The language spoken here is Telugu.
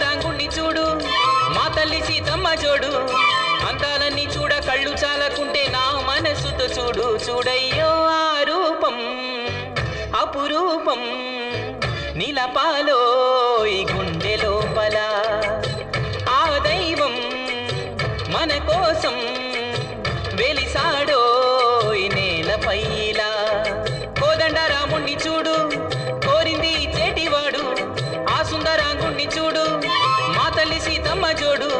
రంగుణ్ణి చూడు మా తల్లి సీతమ్మ చూడు అందాలన్నీ చూడ కళ్ళు చాలకుంటే నా మనసుతో చూడు చూడయ్యో ఆ రూపం అపురూపం. నిలపాలో ఈ గుండె లోపల ఆ దైవం మన కోసం వెలిసాడో సీతమ్మ జోడు